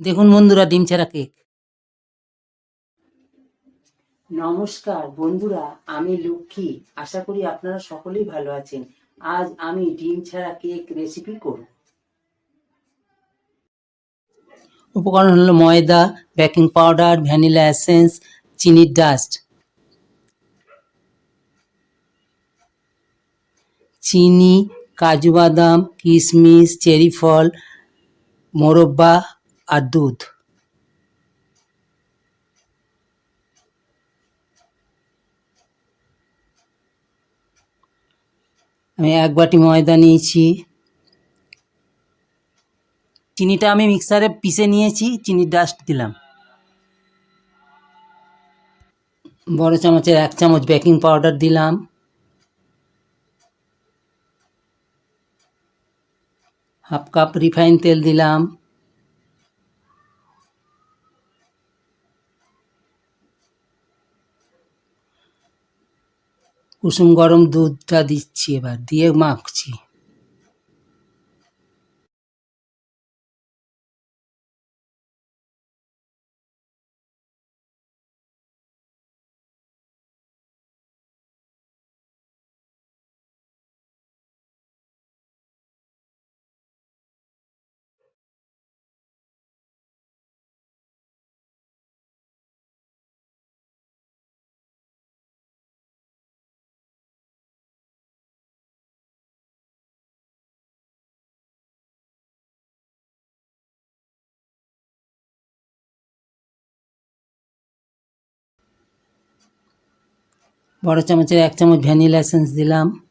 দেখুন বন্ধুরা ডিম ছাড়া কেক। নমস্কার বন্ধুরা আমি লক্ষ্মী। আশা করি আপনারা সকলেই ভালো আছেন। আজ আমি ডিম ছাড়া কেক রেসিপি করব। উপকরণ হলো ময়দা বেকিং পাউডার ভ্যানিলা এসেন্স চিনির ডাস্ট চিনি কাজু বাদাম কিশমিশ চেরি ফল মোরব্বা আর দুধ। আমি এক বাটি ময়দা নিয়েছি। চিনিটা আমি মিক্সারে পিষে নিয়েছি, চিনির ডাস্ট দিলাম। বড় চামচের এক চামচ বেকিং পাউডার দিলাম। হাফ কাপ রিফাইন তেল দিলাম। কুসুম গরম দুধটা দিচ্ছি এবার দিয়ে মাখছি। বড় চামচের এক চামচ ভ্যানিলা এসেন্স দিলাম।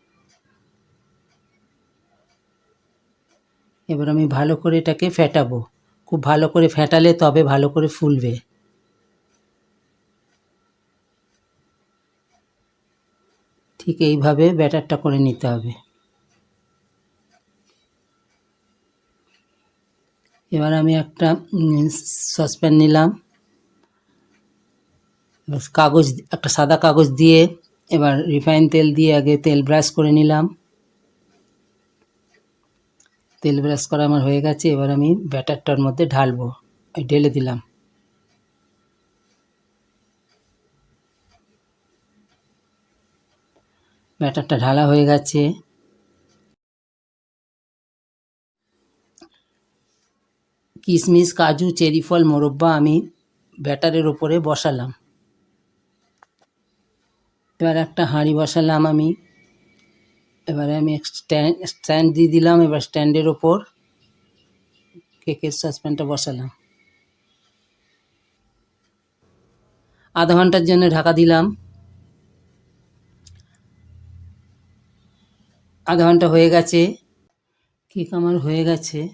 এবার আমি ভালো করে এটাকে ফেটাবো। খুব ভালো করে ফেটালে তবে ভালো করে ফুলবে। ঠিক এইভাবে ব্যাটারটা করে নিতে হবে। এবার আমি একটা সসপ্যান নিলাম। এবার কাগজ একটা সাদা কাগজ দিয়ে এবার রিফাইন তেল দিয়ে আগে তেল ব্রাশ করে নিলাম। তেল ব্রাশ করা আমার হয়ে গেছে, এবার আমি ব্যাটারটার মধ্যে ঢালবো। ঢেলে দিলাম। ব্যাটারটা ঢালা হয়ে গেছে। কিশমিশ কাজু, চেরি ফল, মোরব্বা আমি ব্যাটারের ওপরে বসালাম। এবার একটা হাঁড়ি বসালাম আমি। এবারে আমি স্ট্যান্ড স্ট্যান্ড দিয়ে দিলাম, এবার স্ট্যান্ডের ওপর কেকের সসপ্যানটা বসালাম। আধা ঘণ্টার জন্য ঢাকা দিলাম। আধা ঘণ্টা হয়ে গেছে। কেক আমার হয়ে গেছে।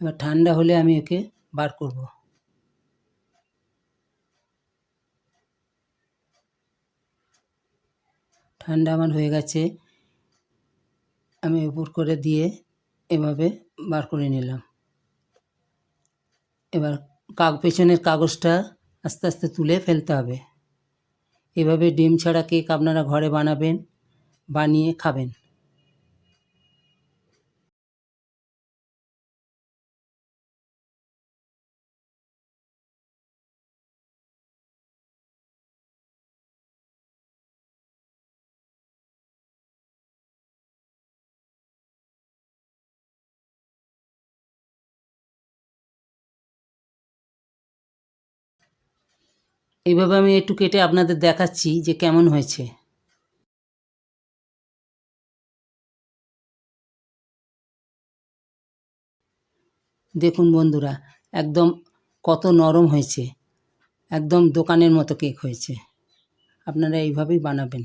এবার ঠান্ডা হলে আমি ওকে বার করব। ঠান্ডা আমার হয়ে গেছে, আমি উপর করে দিয়ে এভাবে বার করে নিলাম। এবার কাগ, পেছনের কাগজটা আস্তে আস্তে তুলে ফেলতে হবে। এভাবে ডিম ছাড়া কেক আপনারা ঘরে বানাবেন, বানিয়ে খাবেন। এইভাবে আমি একটু কেটে আপনাদের দেখাচ্ছি যে কেমন হয়েছে। দেখুন বন্ধুরা, একদম কত নরম হয়েছে। একদম দোকানের মতো কেক হয়েছে। আপনারা এইভাবেই বানাবেন।